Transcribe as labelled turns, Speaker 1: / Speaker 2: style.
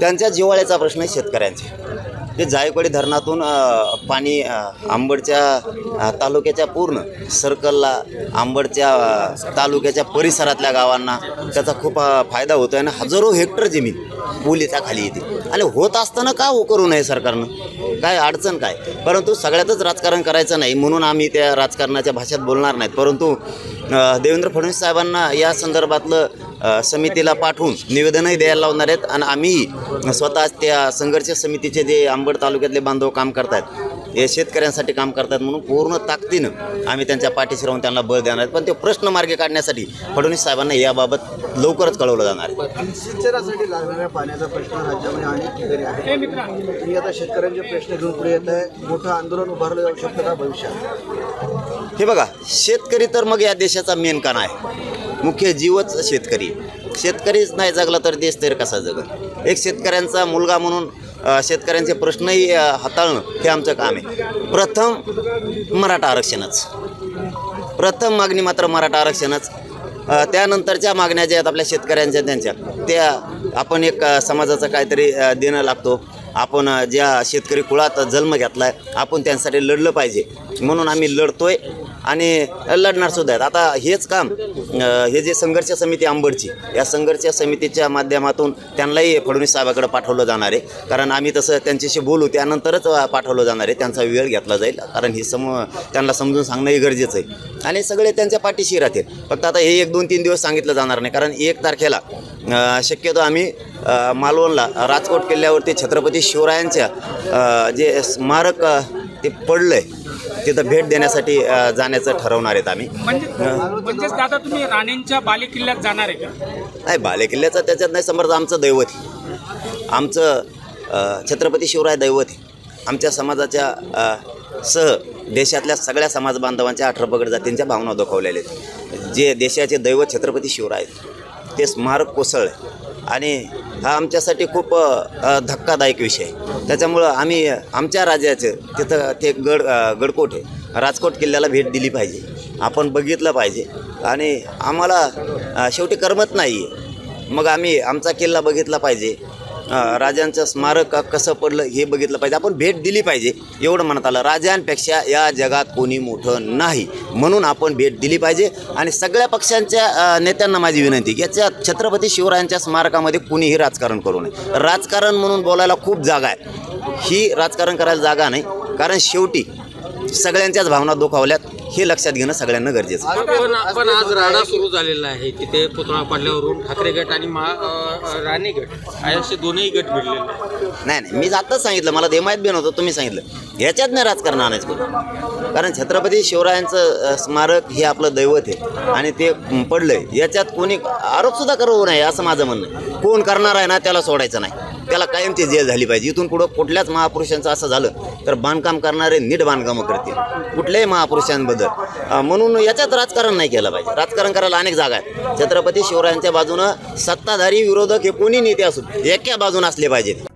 Speaker 1: त्यांच्या जिव्हाळ्याचा प्रश्न आहे शेतकऱ्यांचे. ते जायकवाडी धरणातून पाणी आंबडच्या तालुक्याच्या पूर्ण सर्कलला आंबडच्या तालुक्याच्या परिसरातल्या गावांना त्याचा खूप फायदा होतो आहे आणि हजारो हेक्टर जमीन पुलीच्या खाली येते. आणि होत असताना का हो करू नये सरकारनं? काय अडचण काय? परंतु सगळ्यातच राजकारण करायचं नाही म्हणून आम्ही त्या राजकारणाच्या भाषेत बोलणार नाहीत. परंतु देवेंद्र फडणवीस साहेबांना या संदर्भातलं समितीला पाठवून निवेदनही द्यायला लावणार आहेत आणि आम्ही स्वतः त्या संघर्ष समितीचे जे आंबड तालुक्यातले बांधव काम करतात हे शेतकऱ्यांसाठी काम करतात म्हणून पूर्ण ताकदीनं आम्ही त्यांच्या पाठीशी राहून त्यांना बळ देणार आहेत. पण ते प्रश्न मार्गी काढण्यासाठी फडणवीस साहेबांना याबाबत लवकरच कळवलं जाणार आहे.
Speaker 2: सिंचनासाठी लागणाऱ्या पाण्याचा प्रश्न राज्यामध्ये अनेक ठिकाणी आहे. आता शेतकऱ्यांचे प्रश्न घेऊन पुढे येत आहे. मोठं आंदोलन उभारलं जाऊ शकतं का भविष्यात?
Speaker 1: हे बघा शेतकरी तर मग या देशाचा मेन काना आहे. मुख्य जीवच शेतकरी. शेतकरीच नाही जगला तर देश तरी कसा जगल? एक शेतकऱ्यांचा मुलगा म्हणून शेतकऱ्यांचे प्रश्नही हाताळणं हे आमचं काम आहे. प्रथम मराठा आरक्षणच. प्रथम मागणी मात्र मराठा आरक्षणच. त्यानंतरच्या मागण्या ज्या आहेत आपल्या शेतकऱ्यांच्या त्यांच्या त्या आपण एक समाजाचं काहीतरी देणं लागतो. आपण ज्या शेतकरी कुळात जन्म घेतला आहे आपण त्यांसाठी लढलं पाहिजे. म्हणून आम्ही लढतोय. आणि लढणार सुद्धा आहेत. आता हेच काम हे जे संघर्ष समिती आंबडची या संघर्ष समितीच्या माध्यमातून त्यांनाही फडणवीस साहेबाकडे पाठवलं जाणार आहे. कारण आम्ही तसं त्यांच्याशी बोलू त्यानंतरच पाठवलं जाणार आहे. त्यांचा वेळ घेतला जाईल कारण हे सम त्यांना समजून सांगणंही गरजेचं आहे. आणि सगळे त्यांच्या पाठीशी राहतील. फक्त आता हे एक दोन तीन दिवस सांगितलं जाणार नाही. कारण एक तारखेला शक्यतो आम्ही मालवणला राजकोट किल्ल्यावरती छत्रपती शिवरायांच्या जे स्मारक ते पडलं आहे तिथं भेट देण्यासाठी जाण्याचं ठरवणार आहेत आम्ही.
Speaker 3: म्हणजे म्हणजेच दादा तुम्ही राणेंच्या बाले किल्ल्यात जाणार आहे का?
Speaker 1: नाही बालेकिल्ल्याचं त्याच्यात नाही समर्थ आमचं दैवत आमचं छत्रपती शिवराय दैवत आमच्या समाजाच्या सह देशातल्या सगळ्या समाज बांधवांच्या जातींच्या भावना दुखवलेल्या आहेत. जे देशाचे दैवत छत्रपती शिवराय आहेत ते स्मारक कोसळलं. आणि हा आमच्यासाठी खूप धक्कादायक विषय आहे. त्याच्यामुळं आम्ही आमच्या राज्याचं तिथं ते गड गडकोट आहे. राजकोट किल्ल्याला भेट दिली पाहिजे. आपण बघितलं पाहिजे. आणि आम्हाला शेवटी करमत नाही मग आम्ही आमचा किल्ला बघितला पाहिजे. राजांचं स्मारक कसं पडलं हे बघितलं पाहिजे. आपण भेट दिली पाहिजे. एवढं म्हणत आलं. राजांपेक्षा या जगात कोणी मोठं नाही. म्हणून आपण भेट दिली पाहिजे. आणि सगळ्या पक्षांच्या नेत्यांना माझी विनंती याच्या छत्रपती शिवरायांच्या स्मारकामध्ये कुणीही राजकारण करू नये. राजकारण म्हणून बोलायला खूप जागा आहे. ही राजकारण करायला जागा नाही. कारण शेवटी सगळ्यांच्याच भावना दुखावल्यात. हे लक्षात घेणं सगळ्यांना गरजेचं आहे.
Speaker 4: पण पण आज राडा सुरू झालेला आहे. तिथे पुतळा पडल्यावरून ठाकरे गट आणि महा अ, अ, राणे गट असे दोनही गट भिडलेले आहेत.
Speaker 1: नाही नाही मी आत्ताच सांगितलं. मला देमायत बी नव्हतं तुम्ही सांगितलं. ह्याच्यात नाही राजकारण आणायचं करून कारण छत्रपती शिवरायांचं अ, स्मारक हे आपलं दैवत आहे. आणि ते पडलंय. याच्यात कोणी आरोपसुद्धा करू नये असं माझं म्हणणं आहे. कोण करणार आहे ना त्याला सोडायचं नाही. त्याला कायमची जेल झाली पाहिजे. इथून पुढं कुठल्याच महापुरुषांचं असं झालं तर बांधकाम करणारे नीट बांधकामं करतील. कुठल्याही महापुरुषांबद्दल. म्हणून याच्यात राजकारण नाही केलं पाहिजे. राजकारण करायला अनेक जागा आहेत. छत्रपती शिवरायांच्या बाजूनं सत्ताधारी विरोधक हे कोणी नेते असून एका बाजून असले पाहिजेत.